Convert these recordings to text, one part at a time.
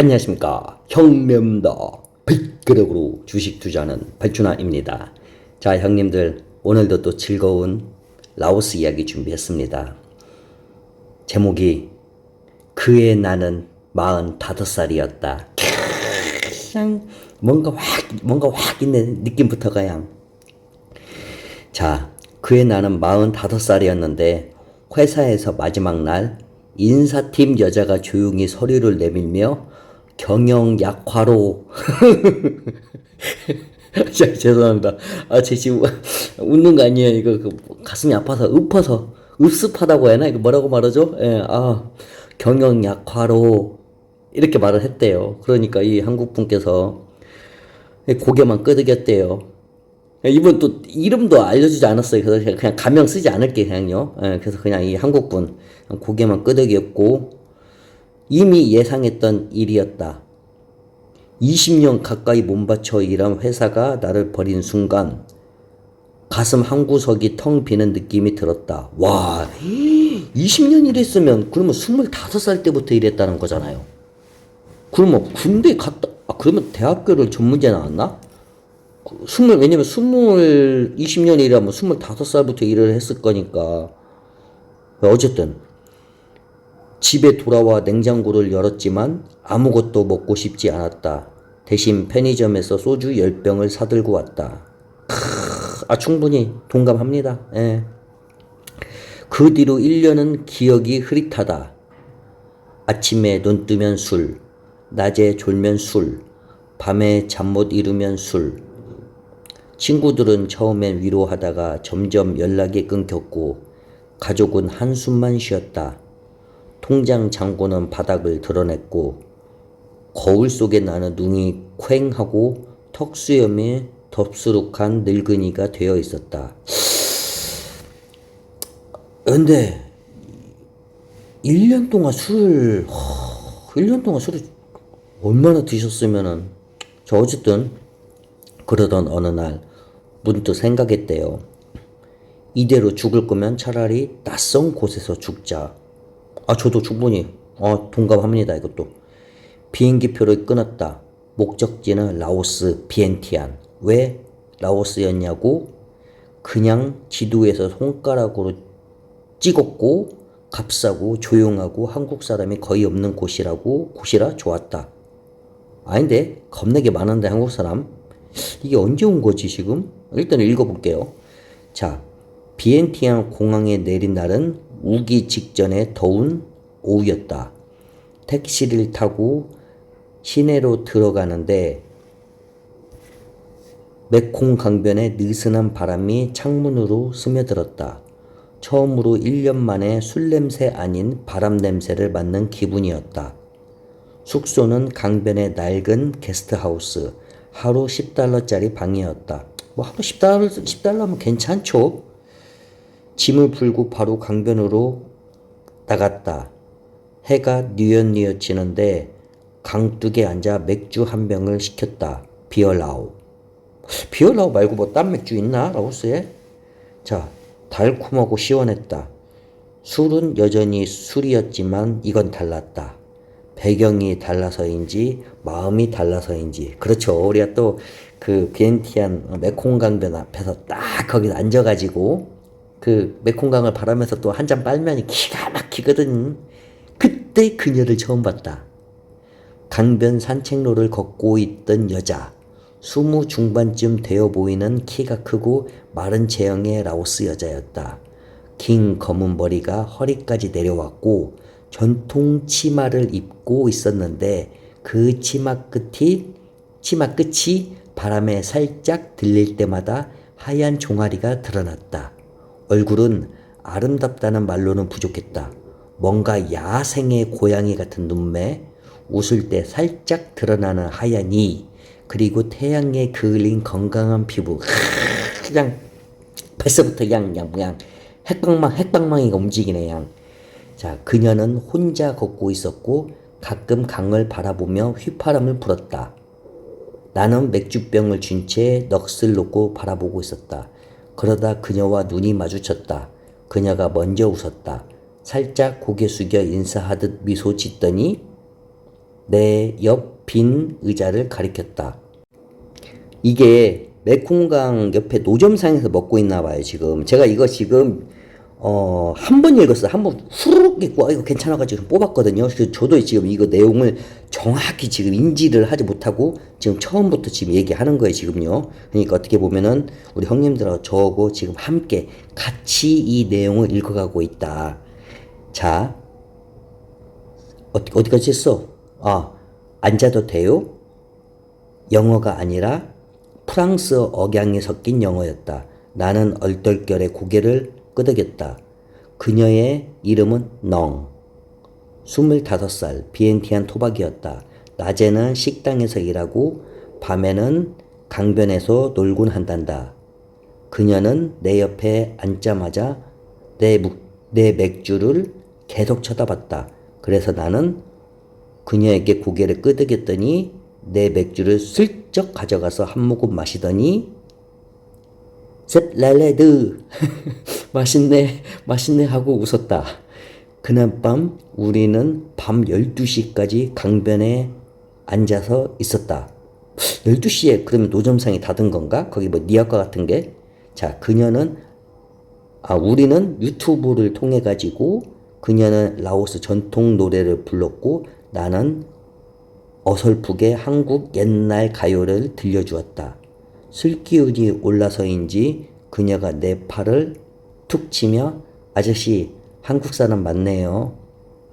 안녕하십니까. 형님다 백그럭으로 주식 투자는 발준아입니다. 자 형님들 오늘도 또 즐거운 라오스 이야기 준비했습니다. 제목이 그의 나는 45살이었다. 그냥 뭔가 확 뭔가 확 있는 느낌부터가 양. 자, 그의 나는 45살이었는데 회사에서 마지막 날 인사팀 여자가 조용히 서류를 내밀며 경영 약화로 자, 죄송합니다. 아, 제 지금 웃는 거 아니에요. 이거 그 가슴이 아파서 읊어서 읍습하다고 해야 하나? 이거 뭐라고 말하죠? 예, 아, 경영 약화로 이렇게 말을 했대요. 그러니까 이 한국 분께서 고개만 끄덕였대요. 이분 또 이름도 알려주지 않았어요. 그래서 그냥- 가명 쓰지 않을게 그냥요. 예, 그래서 그냥 이 한국 분 고개만 끄덕였고 이미 예상했던 일이었다. 20년 가까이 몸바쳐 일한 회사가 나를 버린 순간 가슴 한 구석이 텅 비는 느낌이 들었다. 와, 20년 일했으면 그러면 25살 때부터 일했다는 거잖아요. 그러면 군대 갔다, 아, 그러면 대학교를 전문대 나왔나? 그 스물, 왜냐면 스물, 20년 일하면 25살부터 일을 했을 거니까. 어쨌든, 집에 돌아와 냉장고를 열었지만 아무것도 먹고 싶지 않았다. 대신 편의점에서 소주 10병을 사들고 왔다. 크으, 아, 충분히 동감합니다. 예. 그 뒤로 1년은 기억이 흐릿하다. 아침에 눈 뜨면 술, 낮에 졸면 술, 밤에 잠 못 이루면 술. 친구들은 처음엔 위로하다가 점점 연락이 끊겼고, 가족은 한숨만 쉬었다. 통장 잔고는 바닥을 드러냈고, 거울 속에 나는 눈이 퀭하고 턱수염에 덥수룩한 늙은이가 되어 있었다. 근데 1년 동안 술을, 허, 1년 동안 술을 얼마나 드셨으면은, 저 어쨌든, 그러던 어느 날, 문득 생각했대요. 이대로 죽을 거면 차라리 낯선 곳에서 죽자. 아, 저도 충분히, 어, 동감합니다, 이것도. 비행기표를 끊었다. 목적지는 라오스 비엔티안. 왜 라오스였냐고? 그냥 지도에서 손가락으로 찍었고 값싸고 조용하고 한국 사람이 거의 없는 곳이라고 곳이라 좋았다. 아닌데 겁나게 많은데 한국 사람 이게 언제 온 거지 지금? 일단 읽어볼게요. 자 비엔티안 공항에 내린 날은 우기 직전에 더운 오후였다. 택시를 타고 시내로 들어가는데 메콩 강변의 느슨한 바람이 창문으로 스며들었다. 처음으로 1년 만에 술 냄새 아닌 바람 냄새를 맡는 기분이었다. 숙소는 강변의 낡은 게스트하우스, 하루 10달러짜리 방이었다. 뭐 하루 10달러, 10달러면 괜찮죠? 짐을 풀고 바로 강변으로 나갔다. 해가 뉘엿뉘엿 지는데 강둑에 앉아 맥주 한 병을 시켰다. 비얼라우. 비얼라우 말고 뭐 딴 맥주 있나? 라오스에? 자, 달콤하고 시원했다. 술은 여전히 술이었지만 이건 달랐다. 배경이 달라서인지 마음이 달라서인지 그렇죠. 우리가 또 그 비엔티안 메콩강변 앞에서 딱 거기 앉아가지고 그 메콩강을 바라면서 또 한 잔 빨면 기가 막히거든. 그때 그녀를 처음 봤다. 강변 산책로를 걷고 있던 여자. 스무 중반쯤 되어 보이는 키가 크고 마른 체형의 라오스 여자였다. 긴 검은 머리가 허리까지 내려왔고 전통 치마를 입고 있었는데 그 치마 끝이 치마 끝이 바람에 살짝 들릴 때마다 하얀 종아리가 드러났다. 얼굴은 아름답다는 말로는 부족했다. 뭔가 야생의 고양이 같은 눈매, 웃을 때 살짝 드러나는 하얀 이, 그리고 태양에 그을린 건강한 피부. 그냥 벌써부터 그냥 그냥 그냥 핵방망 핵방망이가 움직이네 양. 자, 그녀는 혼자 걷고 있었고 가끔 강을 바라보며 휘파람을 불었다. 나는 맥주병을 쥔 채 넋을 놓고 바라보고 있었다. 그러다 그녀와 눈이 마주쳤다. 그녀가 먼저 웃었다. 살짝 고개 숙여 인사하듯 미소 짓더니 내 옆 빈 의자를 가리켰다. 이게 메콩강 옆에 노점상에서 먹고 있나 봐요, 지금. 제가 이거 지금, 어, 한 번 읽었어요. 한번 후루룩 읽고, 아, 이거 괜찮아가지고 뽑았거든요. 그래서 저도 지금 이거 내용을 정확히 지금 인지를 하지 못하고, 지금 처음부터 지금 얘기하는 거예요, 지금요. 그러니까 어떻게 보면은, 우리 형님들하고 저하고 지금 함께 같이 이 내용을 읽어가고 있다. 자, 어디, 어디까지 했어? 아, 앉아도 돼요? 영어가 아니라 프랑스어 억양이 섞인 영어였다. 나는 얼떨결에 고개를 끄덕였다. 그녀의 이름은 넝. 25살 비엔티안 토박이었다. 낮에는 식당에서 일하고 밤에는 강변에서 놀곤 한단다. 그녀는 내 옆에 앉자마자 내, 묵- 내 맥주를 계속 쳐다봤다. 그래서 나는 그녀에게 고개를 끄덕였더니 내 맥주를 슬쩍 가져가서 한 모금 마시더니 셋랄레드 맛있네 맛있네 하고 웃었다. 그날 밤 우리는 밤 12시까지 강변에 앉아서 있었다. 12시에 그러면 노점상이 닫은 건가? 거기 뭐 니아과 같은 게? 자, 그녀는 아, 우리는 유튜브를 통해 가지고 그녀는 라오스 전통 노래를 불렀고 나는 어설프게 한국 옛날 가요를 들려주었다. 술기운이 올라서인지 그녀가 내 팔을 툭 치며 아저씨 한국 사람 맞네요.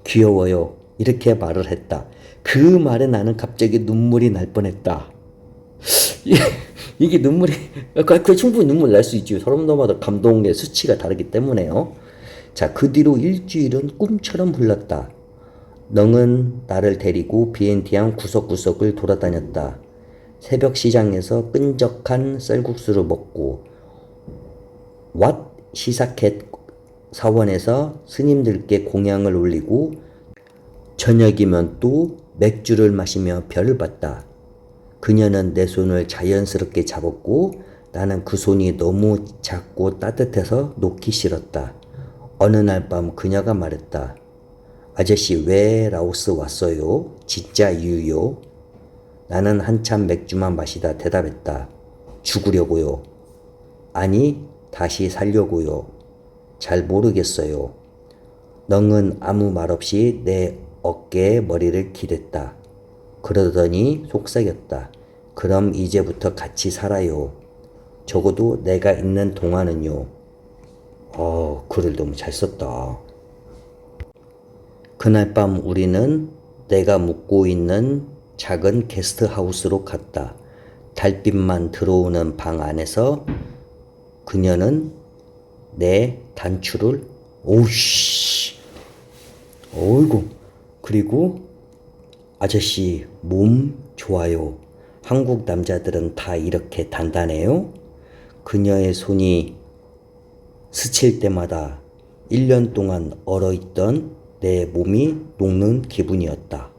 귀여워요. 이렇게 말을 했다. 그 말에 나는 갑자기 눈물이 날 뻔했다. 이게 눈물이 그, 그 충분히 눈물 날 수 있죠. 사람마다 감동의 수치가 다르기 때문에요. 자, 그 뒤로 일주일은 꿈처럼 흘렀다. 넝은 나를 데리고 비엔티안 구석구석을 돌아다녔다. 새벽 시장에서 끈적한 쌀국수를 먹고 왓 시사켓 사원에서 스님들께 공양을 올리고 저녁이면 또 맥주를 마시며 별을 봤다. 그녀는 내 손을 자연스럽게 잡았고 나는 그 손이 너무 작고 따뜻해서 놓기 싫었다. 어느 날 밤 그녀가 말했다. 아저씨 왜 라오스 왔어요? 진짜 이유요? 나는 한참 맥주만 마시다 대답했다. 죽으려고요. 아니, 다시 살려고요. 잘 모르겠어요. 넝은 아무 말 없이 내 어깨에 머리를 기댔다. 그러더니 속삭였다. 그럼 이제부터 같이 살아요. 적어도 내가 있는 동안은요. 어, 글을 너무 잘 썼다. 그날 밤 우리는 내가 묵고 있는 작은 게스트하우스로 갔다. 달빛만 들어오는 방 안에서 그녀는 내 단추를 오우씨 어이구 그리고 아저씨 몸 좋아요. 한국 남자들은 다 이렇게 단단해요? 그녀의 손이 스칠 때마다 1년 동안 얼어있던 내 몸이 녹는 기분이었다.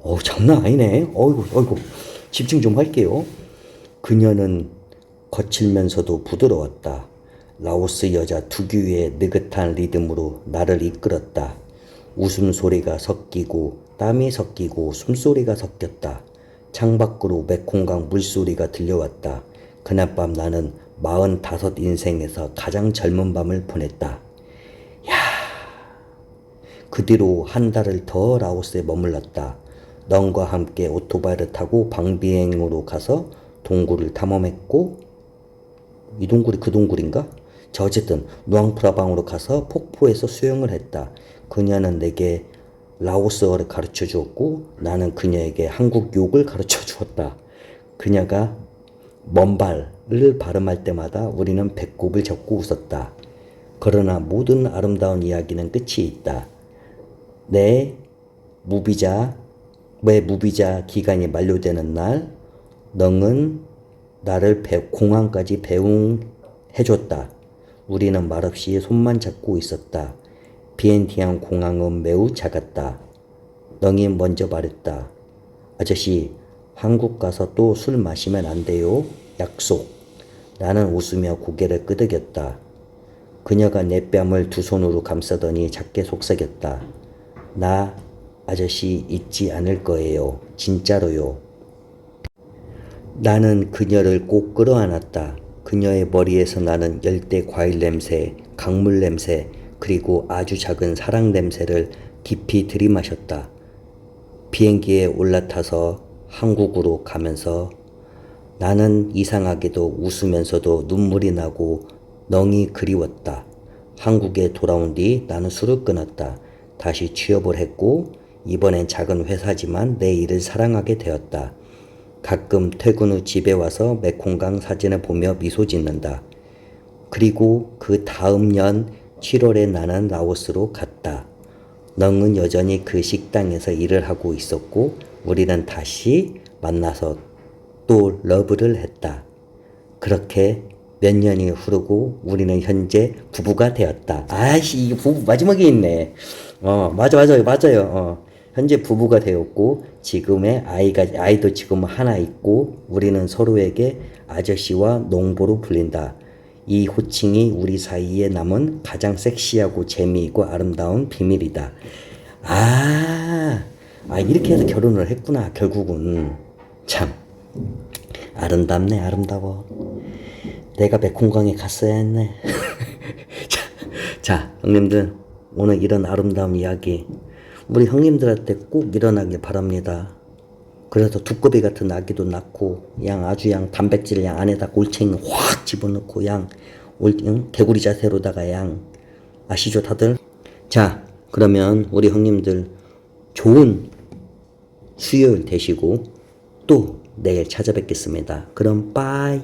어 장난 아니네. 어이구, 어이구. 집중 좀 할게요. 그녀는 거칠면서도 부드러웠다. 라오스 여자 특유의 느긋한 리듬으로 나를 이끌었다. 웃음소리가 섞이고 땀이 섞이고 숨소리가 섞였다. 창밖으로 메콩강 물소리가 들려왔다. 그날 밤 나는 마흔다섯 인생에서 가장 젊은 밤을 보냈다. 그 뒤로 한 달을 더 라오스에 머물렀다. 넌과 함께 오토바이를 타고 방비행으로 가서 동굴을 탐험했고 이 동굴이 그 동굴인가? 자 어쨌든 누앙프라방으로 가서 폭포에서 수영을 했다. 그녀는 내게 라오스어를 가르쳐 주었고 나는 그녀에게 한국 욕을 가르쳐 주었다. 그녀가 먼발을 발음할 때마다 우리는 배꼽을 잡고 웃었다. 그러나 모든 아름다운 이야기는 끝이 있다. 내 무비자 왜 무비자 기간이 만료되는 날 넝은 나를 배, 공항까지 배웅해줬다. 우리는 말없이 손만 잡고 있었다. 비엔티안 공항은 매우 작았다. 넝이 먼저 말했다. 아저씨, 한국 가서 또 술 마시면 안 돼요. 약속. 나는 웃으며 고개를 끄덕였다. 그녀가 내 뺨을 두 손으로 감싸더니 작게 속삭였다. 나 아저씨 잊지 않을 거예요. 진짜로요. 나는 그녀를 꼭 끌어안았다. 그녀의 머리에서 나는 열대 과일 냄새, 강물 냄새, 그리고 아주 작은 사랑 냄새를 깊이 들이마셨다. 비행기에 올라타서 한국으로 가면서 나는 이상하게도 웃으면서도 눈물이 나고 넝이 그리웠다. 한국에 돌아온 뒤 나는 술을 끊었다. 다시 취업을 했고 이번엔 작은 회사지만 내 일을 사랑하게 되었다. 가끔 퇴근 후 집에 와서 메콩강 사진을 보며 미소 짓는다. 그리고 그 다음 년 7월에 나는 라오스로 갔다. 넝은 여전히 그 식당에서 일을 하고 있었고 우리는 다시 만나서 또 러브를 했다. 그렇게 몇 년이 흐르고 우리는 현재 부부가 되었다. 아이씨, 이거 부부 마지막에 있네. 어, 맞아, 맞아요, 맞아요. 어. 현재 부부가 되었고 지금의 아이가 아이도 지금 하나 있고 우리는 서로에게 아저씨와 농보로 불린다. 이 호칭이 우리 사이에 남은 가장 섹시하고 재미있고 아름다운 비밀이다. 아, 아 이렇게 해서 결혼을 했구나. 결국은 참 아름답네, 아름다워. 내가 메콩강에 갔어야 했네. 자, 자, 형님들 오늘 이런 아름다운 이야기 우리 형님들한테 꼭 일어나길 바랍니다. 그래서 두꺼비 같은 아기도 낳고 양 아주 양 단백질 양 안에다 올챙이 확 집어넣고 양 올, 응? 개구리 자세로다가 양 아시죠 다들? 자 그러면 우리 형님들 좋은 수요일 되시고 또 내일 찾아뵙겠습니다. 그럼 빠이